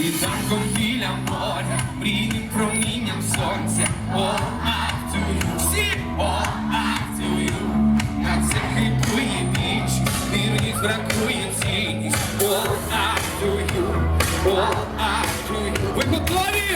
світанком біля моря, мрійним промінням сонця. о актюю. Всі о актюю. На це хипує ніч, вірність бракує цінність. о актюю, о актюю. Ви готові?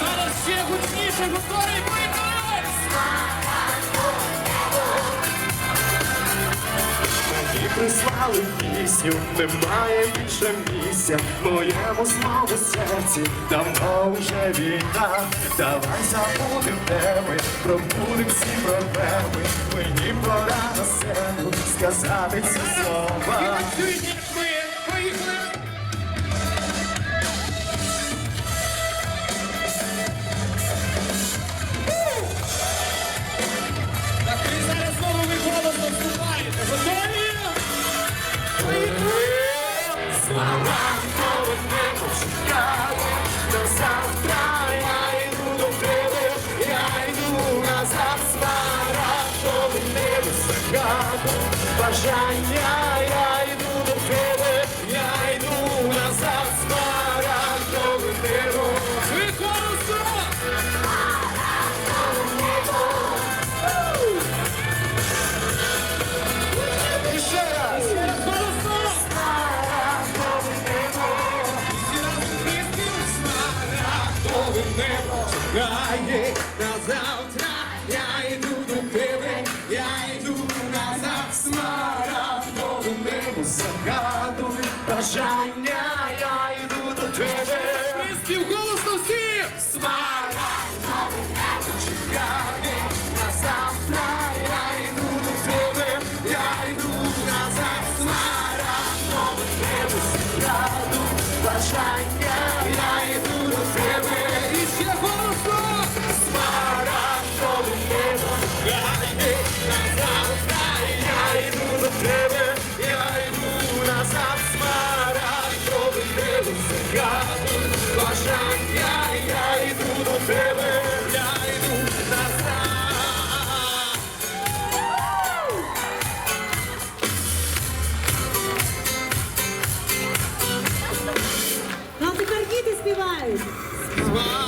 Зараз ще гучніше, готові, поїхали! І прислали пісню, немає більше місця в моєму знову серці, давно вже війна. Давай забудем теми, пробудем всі проблеми. Мені пора на сцену сказати ці слова. На завтра, я йду до тебе, я йду бажання, чекає на завтра. Я йду до тебе, я йду назад, смарагдовим небо Загадуй бажання, я йду до тебе. Ми співголосно всі! Смарагдове небо чекає на завтра, я йду до тебе, я йду назад, смарагдове небо загадуй бажання, Smile.